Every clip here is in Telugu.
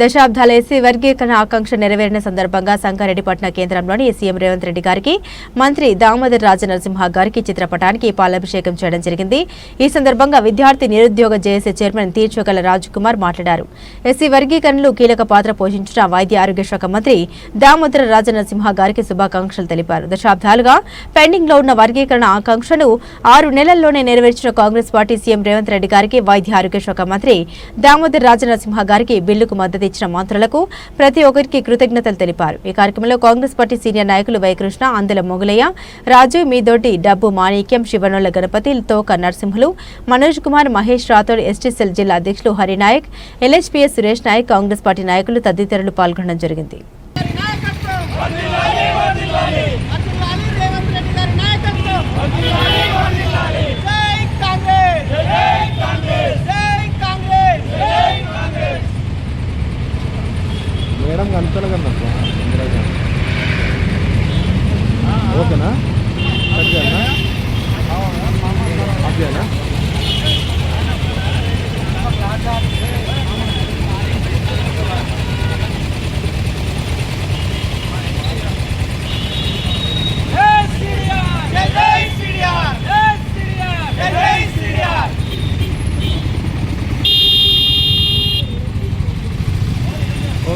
దశాబ్దాల ఎస్సీ వర్గీకరణ ఆకాంక్ష నెరవేరిన సందర్భంగా సంగారెడ్డిపట్న కేంద్రంలోని సీఎం రేవంత్ రెడ్డి గారికి మంత్రి దామోదర్ రాజనరసింహ గారికి చిత్రపటానికి పాలాభిషేకం చేయడం జరిగింది. ఈ సందర్భంగా విద్యార్థి నిరుద్యోగ జేఏసీ చైర్మన్ తీర్చగల రాజ్కుమార్ మాట్లాడారు. ఎస్సీ వర్గీకరణలో కీలక పాత్ర పోషించిన వైద్య ఆరోగ్య శాఖ మంత్రి దామోదర రాజనరసింహ గారికి శుభాకాంక్షలు తెలిపారు. దశాబ్దాలుగా పెండింగ్లో ఉన్న వర్గీకరణ ఆకాంక్షను ఆరు నెలల్లోనే నెరవేర్చిన Congress party CM Revanth Reddy గారికి వైద్య ఆరోగ్య శాఖ మంత్రి దామోదర్ రాజనరసింహ గారికి బిల్లుకు మద్దతు ఇచ్చిన మంత్రులకు ప్రతి ఒక్కరికి కృతజ్ఞతలు తెలిపారు. ఈ కార్యక్రమంలో కాంగ్రెస్ పార్టీ సీనియర్ నాయకులు వైకృష్ణ అందుల మొగులయ్య రాజు మీదోటి డబ్బు మాణిక్యం శివనోళ్ళ గణపతి తోక నరసింహులు మనోజ్ కుమార్ మహేష్ రాథోడ్ ఎస్టీసీఎల్ జిల్లా అధ్యక్షులు Harinayak LHPS Suresh Nayak Congress party నాయకులు తదితరులు పాల్గొనడం జరిగింది. గారి నాయకత్వం రేవంత్ రెడ్డి గారి నాయకత్వం జై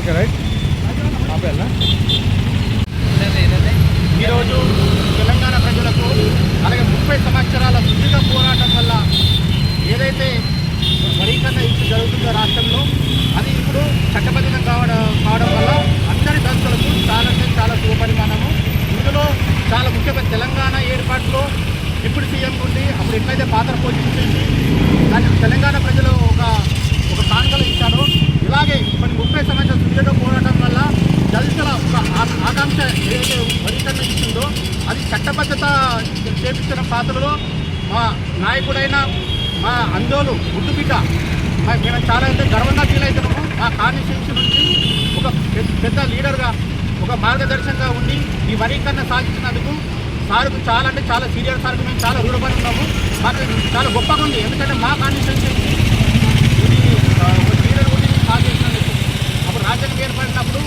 okay right? అది చట్టబద్ధత చేపించిన పాత్రలో మా నాయకుడైన మా అందోలు గుడ్డుబిడ్డ మేము చాలా అయితే గర్వంగా ఫీల్ అవుతున్నాము. మా కాన్స్టిట్యూన్సీ నుంచి ఒక పెద్ద- పెద్ద లీడర్గా ఒక మార్గదర్శకంగా ఉండి ఈ వరీకరణ సాధించినందుకు సార్కు చాలా అంటే చాలా సీనియర్ సార్కు మేము చాలా రూఢపడి ఉన్నాము. మాకు చాలా గొప్పగా ఉంది. ఎందుకంటే మా కాన్స్టిట్యూన్సీ ఇది ఒక లీడర్ ఉండి సాధించినందుకు. అప్పుడు రాజ్యాంగం ఏర్పడినప్పుడు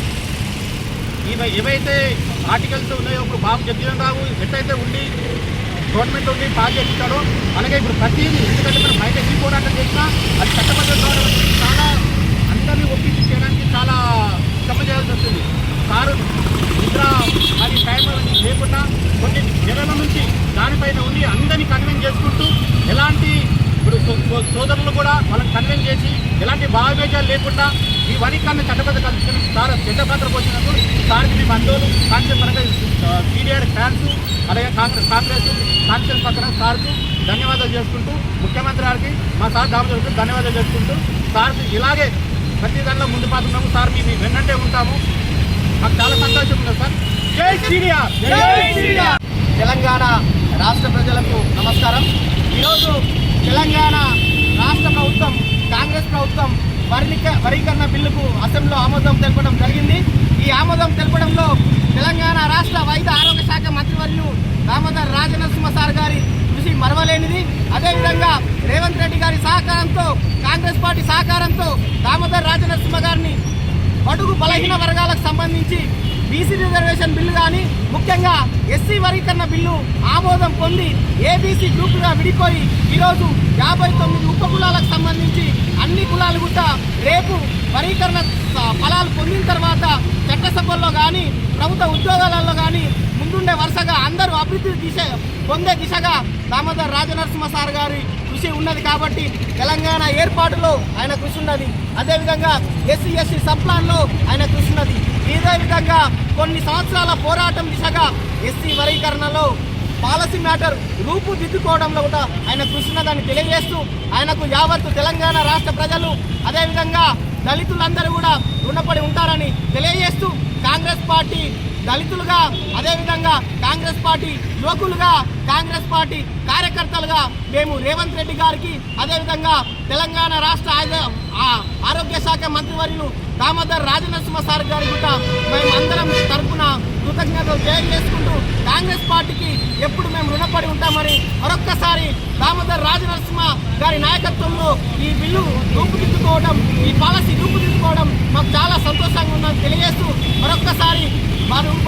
ఇవి ఏవైతే ఆర్టికల్స్ ఉన్నాయో ఇప్పుడు బాబు జగజీవన్ రావు ఎట్లయితే ఉండి గవర్నమెంట్ ఉండి పాస్ చేయించాడో అలాగే ఇప్పుడు ప్రతిదీ ఎందుకంటే మనం బయట ఈ పోరాటం చేసినా అది చట్టబద్ధం కావడం చాలా అందరినీ ఒప్పించి చేయడానికి చాలా శ్రమ చేయాల్సి వస్తుంది. కారు నిద్ర మరి టైం లేకుండా కొన్ని నెలల నుంచి దానిపైన ఉండి అందరినీ కన్విన్స్ చేసుకుంటూ ఎలాంటి ఇప్పుడు సోదరులు కూడా వాళ్ళని కన్విన్స్ చేసి ఎలాంటి భావవేశాలు లేకుండా ఈ వరికన్న చట్టబద్ధ కల్పించడం సార్ పెద్ద పాత్ర పోసినందుకు సార్కి మేము అందరూ కాన్సెప్ట్ పరంగా సీనియర్ ఫ్యాన్స్ అలాగే కాంగ్రెస్ కాంగ్రెస్ కాన్సెప్ట్ పక్కన సార్కు ధన్యవాదాలు చేసుకుంటూ ముఖ్యమంత్రి గారికి మా సార్ దామోదర్కి ధన్యవాదాలు చేసుకుంటూ సార్కి ఇలాగే ప్రతి దానిలో ముందు పాతున్నాము సార్ మేము మీ వెన్నంటే ఉంటాము. మాకు చాలా సంతోషం ఉంది సార్. జై సిడిఆర్ తెలంగాణ రాష్ట్ర ప్రజలకు నమస్కారం. ఈరోజు తెలంగాణ రాష్ట్ర ప్రభుత్వం కాంగ్రెస్ ప్రభుత్వం వర్ణిక వరీకరణ బిల్లుకు అసెంబ్లీలో ఆమోదం తెలపడం జరిగింది. ఈ ఆమోదం తెలపడంలో తెలంగాణ రాష్ట్ర వైద్య ఆరోగ్య శాఖ మంత్రివర్యులు దామోదర్ రాజనరసింహ సార్ గారి కృషి మరవలేనిది. అదేవిధంగా రేవంత్ రెడ్డి గారి సహకారంతో కాంగ్రెస్ పార్టీ సహకారంతో దామోదర్ రాజనరసింహ గారిని బడుగు బలహీన వర్గాలకు సంబంధించి బీసీ రిజర్వేషన్ బిల్లు కానీ ముఖ్యంగా ఎస్సీ వర్గీకరణ బిల్లు ఆమోదం పొంది ఏబీసీ గ్రూపుగా విడిపోయి ఈరోజు యాభై తొమ్మిది ఉప కులాలకు సంబంధించి అన్ని కులాలు కూడా రేపు వర్గీకరణ ఫలాలు పొందిన తర్వాత చట్టసభల్లో కానీ ప్రభుత్వ ఉద్యోగాలలో కానీ ముందుండే వరుసగా అందరూ అభివృద్ధి దిశ పొందే దిశగా దామోదర్ రాజనరసింహ సార్ గారి కృషి ఉన్నది కాబట్టి తెలంగాణ ఏర్పాటులో ఆయన కృషి ఉన్నది. అదేవిధంగా ఎస్సీ ఎస్సీ సప్లాన్లో ఆయన కృషి ఉన్నది. ఇదే విధంగా కొన్ని సంవత్సరాల పోరాటం దిశగా ఎస్సీ వర్గీకరణలో పాలసీ మ్యాటర్ రూపుదిద్దుకోవడంలో కూడా ఆయన కృషి తెలియజేస్తూ ఆయనకు యావత్తు తెలంగాణ రాష్ట్ర ప్రజలు అదేవిధంగా దళితులందరూ కూడా రుణపడి ఉంటారని తెలియజేస్తూ కాంగ్రెస్ పార్టీ దళితులుగా అదేవిధంగా కాంగ్రెస్ పార్టీ యువకులుగా కాంగ్రెస్ పార్టీ కార్యకర్తలుగా మేము రేవంత్ రెడ్డి గారికి అదేవిధంగా తెలంగాణ రాష్ట్ర ఆ- ఆరోగ్య శాఖ మంత్రివర్యులు దామోదర్ రాజనరసింహ సార్ గారి కూడా మేము అందరం తరఫున కృతజ్ఞతలు తెలియజేసుకుంటూ కాంగ్రెస్ పార్టీకి ఎప్పుడు మేము రుణపడి ఉంటామని మరొక్కసారి దామోదర్ రాజనరసింహ గారి నాయకత్వంలో ఈ బిల్లు రూపుదిద్దుకోవడం ఈ పాలసీ రూపుదిద్దుకోవడం మాకు చాలా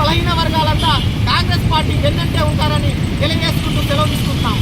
బలహీన వర్గాలంతా కాంగ్రెస్ పార్టీ వెన్నంటే ఉంటారని తెలియజేసుకుంటూ సెలవు తీసుకుంటున్నాం.